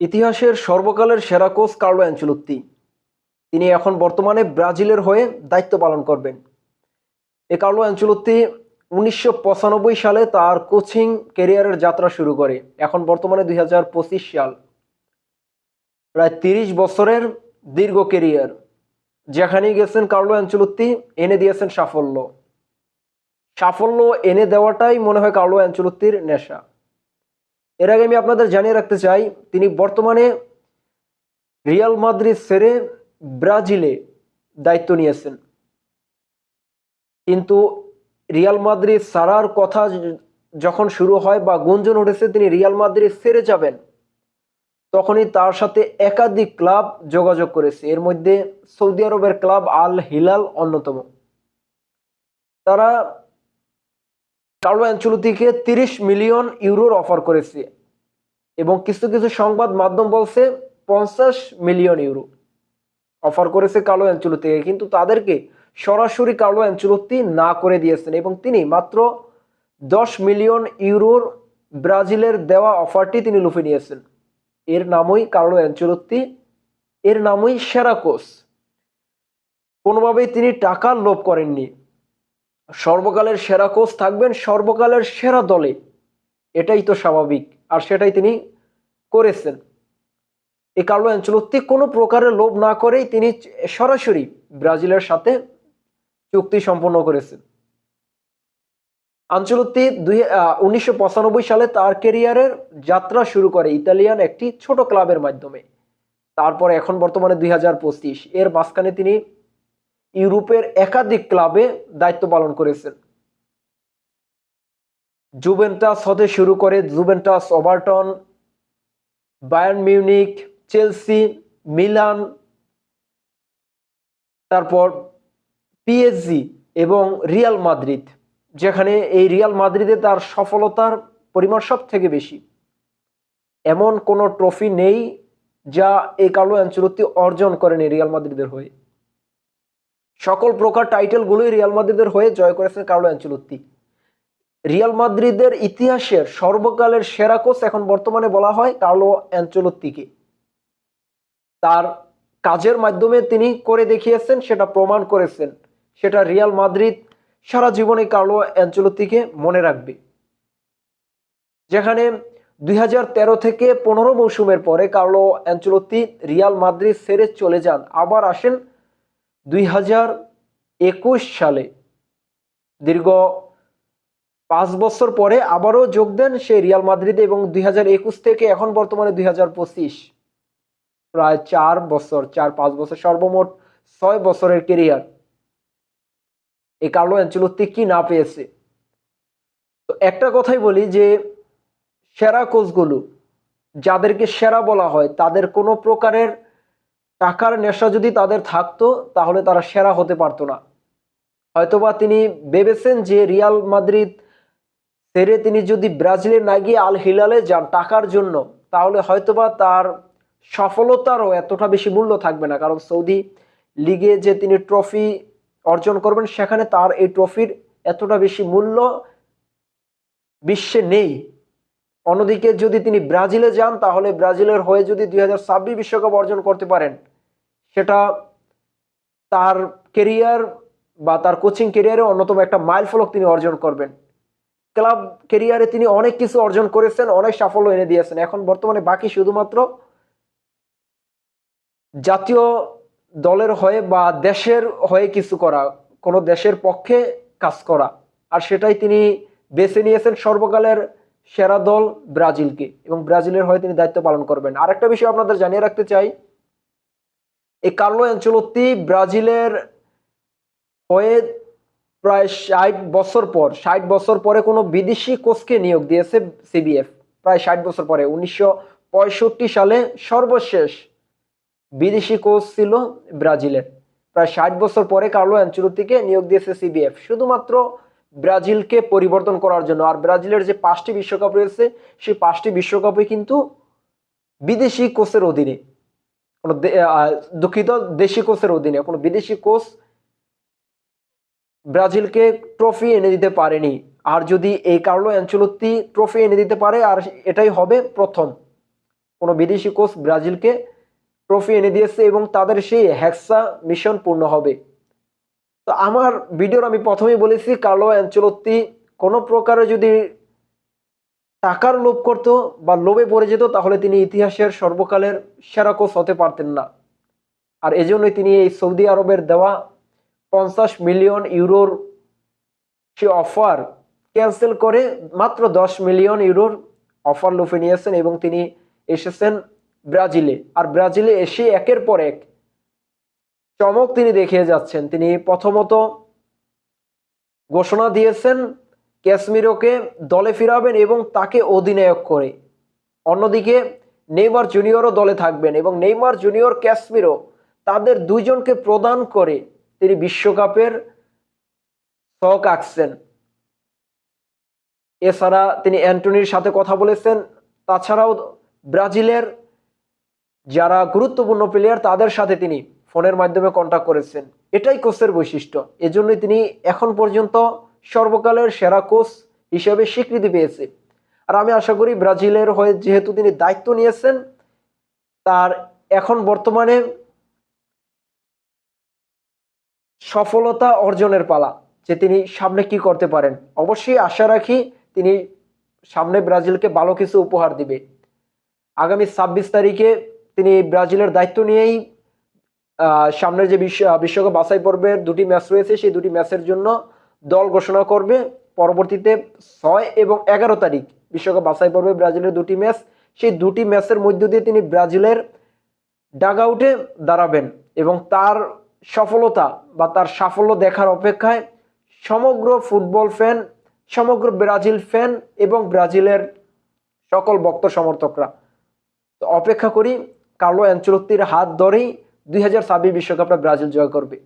ইতিহাসের সর্বকালের সেরা কোচ কার্লো অ্যাঞ্চেলোত্তি তিনি এখন বর্তমানে ব্রাজিলের হয়ে দায়িত্ব পালন করবেন। এ কার্লো অ্যাঞ্চেলোত্তি উনিশশো সালে তার কোচিং কেরিয়ারের যাত্রা শুরু করে, এখন বর্তমানে দুই হাজার পঁচিশ সাল। প্রায় তিরিশ বছরের দীর্ঘ কেরিয়ার যেখানেই গেছেন কার্লো অ্যাঞ্চেলোত্তি এনে দিয়েছেন সাফল্য। সাফল্য এনে দেওয়াটাই মনে হয় কার্লো অ্যাঞ্চেলোত্তির নেশা। এর আগে আমি আপনাদের জানিয়ে রাখতে চাই, তিনি বর্তমানে রিয়াল মাদ্রিদ সেরে ব্রাজিলে দায়িত্ব নিয়েছেন। কিন্তু রিয়াল মাদ্রিদ সারার কথা যখন শুরু হয় বা গুঞ্জন উঠেছে তিনি রিয়াল মাদ্রিদ সেরে যাবেন, তখনই তার সাথে একাধিক ক্লাব যোগাযোগ করেছে। এর মধ্যে সৌদি আরবের ক্লাব আল হিলাল অন্যতম। তারা কার্লো অ্যাঞ্চলতিকে তিরিশ মিলিয়ন ইউরোর অফার করেছে এবং কিছু কিছু সংবাদ মাধ্যম বলছে পঞ্চাশ মিলিয়ন ইউরো অফার করেছে কার্লো অ্যাঞ্চলুতিকে কিন্তু তাদেরকে সরাসরি কার্লো অ্যাঞ্চলুতি না করে দিয়েছেন এবং তিনি মাত্র দশ মিলিয়ন ইউরোর ব্রাজিলের দেওয়া অফারটি তিনি লুফে নিয়েছেন। এর নামই কার্লো অ্যাঞ্চলুতি এর নামই সেরা কোচ কোনোভাবেই তিনি টাকার লোভ করেননি। সর্বকালের সেরা কোচ থাকবেন সর্বকালের সেরা দলে। এটাই তো স্বাভাবিক। আর সেটাই তিনি করেছেন। এই কার্লো অ্যাঞ্চলত্তি কোনো প্রকারের লোভ না করেই তিনি সরাসরি ব্রাজিলের সাথে চুক্তি সম্পন্ন করেছেন। আঞ্চলত্তি দুই উনিশশো সালে তার কেরিয়ারের যাত্রা শুরু করে ইতালিয়ান একটি ছোট ক্লাবের মাধ্যমে। তারপর এখন বর্তমানে দুই হাজার পঁচিশ। এর মাঝখানে তিনি ইউরোপের একাধিক ক্লাবে দায়িত্ব পালন করেছেন। জুভেন্টাস হতে শুরু করে Juventus, Everton, Bayern Munich Chelsea, Milan, তারপর পিএসজি এবং রিয়াল মাদ্রিদ, যেখানে এই রিয়াল মাদ্রিদে তার সফলতার পরিমাণ সব থেকে বেশি। এমন কোনো ট্রফি নেই যা এই কালো অ্যাঞ্চলতি অর্জন করেনি রিয়াল মাদ্রিদের হয়ে। সকল প্রকার টাইটেলগুলোই রিয়াল মাদ্রিদের হয়ে জয় করেছেন কার্লো অ্যাঞ্চলত্তি রিয়াল মাদ্রিদের ইতিহাসের সর্বকালের সেরা কোচ এখন বর্তমানে বলা হয় কার্লো অ্যাঞ্চলত্তিকে তার কাজের মাধ্যমে তিনি করে দেখিয়েছেন, সেটা প্রমাণ করেছেন। সেটা রিয়াল মাদ্রিদ সারা জীবনে কার্লো অ্যাঞ্চলত্তিকে মনে রাখবে। যেখানে দুই হাজার তেরো থেকে পনেরো মৌসুমের পরে কার্লো অ্যাঞ্চলত্তি রিয়াল মাদ্রিদ সেরে চলে যান। আবার আসেন দুই হাজার একুশ সালে দীর্ঘ পাঁচ বছর পরে আবারও যোগ দেন সে রিয়াল মাদ্রিদে এবং দুই হাজার একুশ থেকে এখন বর্তমানে দুই হাজার পঁচিশ। প্রায় চার বছর, চার পাঁচ বছর সর্বমোট ছয় বছরের কেরিয়ার এই কার্লো অ্যাঞ্চলত্তি কি না পেয়েছে? তো একটা কথাই বলি যে, সেরা কোচগুলো, যাদেরকে সেরা বলা হয়, তাদের কোনো প্রকারের টাকার নেশা যদি তাদের থাকতো, তাহলে তারা সেরা হতে পারতো না। হয়তোবা তিনি ভেবেছেন যে রিয়াল মাদ্রিদ সেরে তিনি যদি ব্রাজিলে না গিয়ে আল হিলালে যান টাকার জন্য, তাহলে হয়তোবা তার সফলতারও এতটা বেশি মূল্য থাকবে না। কারণ সৌদি লিগে যে তিনি ট্রফি অর্জন করবেন, সেখানে তার এই ট্রফির এতটা বেশি মূল্য বিশ্বে নেই। অন্যদিকে যদি তিনি ব্রাজিলে যান, তাহলে ব্রাজিলের হয়ে যদি দুই বিশ্বকাপ অর্জন করতে পারেন, সেটা তার কেরিয়ার বা তার কোচিং কেরিয়ারে অন্যতম একটা মাইল ফলক তিনি অর্জন করবেন। ক্লাব কেরিয়ারে তিনি অনেক কিছু অর্জন করেছেন, অনেক সাফল্য এনে দিয়েছেন। এখন বর্তমানে বাকি শুধুমাত্র জাতীয় দলের হয়ে বা দেশের হয়ে কিছু করা, কোনো দেশের পক্ষে কাজ করা। আর সেটাই তিনি বেছে নিয়েছেন সর্বকালের সেরা দল ব্রাজিলকে এবং ব্রাজিলের হয়ে তিনি দায়িত্ব পালন করবেন। আরেকটা বিষয় আপনাদের জানিয়ে রাখতে চাই, এই কার্লো অ্যাঞ্চলত্তি ব্রাজিলের হয়ে প্রায় ষাট বছর পর, ষাট বছর পরে কোনো বিদেশি কোচকে নিয়োগ দিয়েছে সিবিএফ। প্রায় ষাট বছর পরে, উনিশশো পঁয়ষট্টি সালে সর্বশেষ বিদেশি কোচ ছিল ব্রাজিলের। প্রায় ষাট বছর পরে কার্লো অ্যাঞ্চলত্তিকে নিয়োগ দিয়েছে সিবিএফ। শুধুমাত্র ব্রাজিলকে পরিবর্তন করার জন্য। আর ব্রাজিলের যে পাঁচটি বিশ্বকাপ রয়েছে, সেই পাঁচটি বিশ্বকাপে কিন্তু বিদেশি কোচের অধীনে। কোনো দুঃখিত, দেশি কোচের অধীনে। কোনো বিদেশি কোচ ব্রাজিলকে ট্রফি এনে দিতে পারেনি। আর যদি এই কার্লো অ্যাঞ্চলত্তি ট্রফি এনে দিতে পারে, আর এটাই হবে প্রথম। কোনো বিদেশি কোচ ব্রাজিলকে ট্রফি এনে দিয়েছে এবং তাদের সেই হ্যাক্সা মিশন পূর্ণ হবে। তো আমার ভিডিওর আমি প্রথমেই বলেছি, কার্লো অ্যাঞ্চলত্তি কোনো প্রকারে যদি টাকার লোভ করতো বা লোভে পড়ে যেত, তাহলে তিনি ইতিহাসের সর্বকালের সেরা কোচ হতে পারতেন না। আর এজন্যই তিনি এই সৌদি আরবের দেওয়া পঞ্চাশ মিলিয়ন ইউরোর সে অফার ক্যান্সেল করে মাত্র দশ মিলিয়ন ইউরোর অফার লুফে নিয়েছেন এবং তিনি এসেছেন ব্রাজিলে। আর ব্রাজিলে এসে একের পর এক চমক তিনি দেখিয়ে যাচ্ছেন। তিনি প্রথমত ঘোষণা দিয়েছেন ক্যাসমিরোকে দলে ফিরাবেন এবং তাকে অধিনায়ক করে। অন্যদিকে নেইমার জুনিয়রও দলে থাকবেন এবং নেইমার জুনিয়র ক্যাসমিরো তাদের দুইজনকে প্রদান করে তিনি বিশ্বকাপের শখ আঁকছেন। এছাড়া তিনি অ্যান্টনির সাথে কথা বলেছেন। তাছাড়াও ব্রাজিলের যারা গুরুত্বপূর্ণ প্লেয়ার, তাদের সাথে তিনি ফোনের মাধ্যমে কন্ট্যাক্ট করেছেন। এটাই কোচের বৈশিষ্ট্য। এজন্যই তিনি এখন পর্যন্ত সর্বকালের সেরা কোচ হিসেবে স্বীকৃতি পেয়েছে। আর আমি আশা করি ব্রাজিলের হয়ে যেহেতু তিনি দায়িত্ব নিয়েছেন, তার এখন বর্তমানে সফলতা অর্জনের পালা যে তিনি সামনে কি করতে পারেন। অবশ্যই আশা রাখি তিনি সামনে ব্রাজিলকে ভালো কিছু উপহার দিবে। আগামী ছাব্বিশ তারিখে তিনি ব্রাজিলের দায়িত্ব নিয়েই সামনের যে বিশ্ব বিশ্বকাপ বাছাই পর্বের দুটি ম্যাচ রয়েছে, সেই দুটি ম্যাচের জন্য দল ঘোষণা করবে। পরবর্তীতে ছয় এবং এগারো তারিখ বিশ্বকাপ বাছাই পর্বে ব্রাজিলের দুটি ম্যাচ সেই দুটি ম্যাচের মধ্য দিয়ে তিনি ব্রাজিলের ডাগ আউটে দাঁড়াবেন এবং তার সফলতা বা তার সাফল্য দেখার অপেক্ষায় সমগ্র ফুটবল ফ্যান সমগ্র ব্রাজিল ফ্যান এবং ব্রাজিলের সকল ভক্ত সমর্থকরা। তো অপেক্ষা করি, কার্লো অ্যাঞ্চলত্তির হাত ধরেই দুই হাজার বিশ্বকাপটা ব্রাজিল জয় করবে।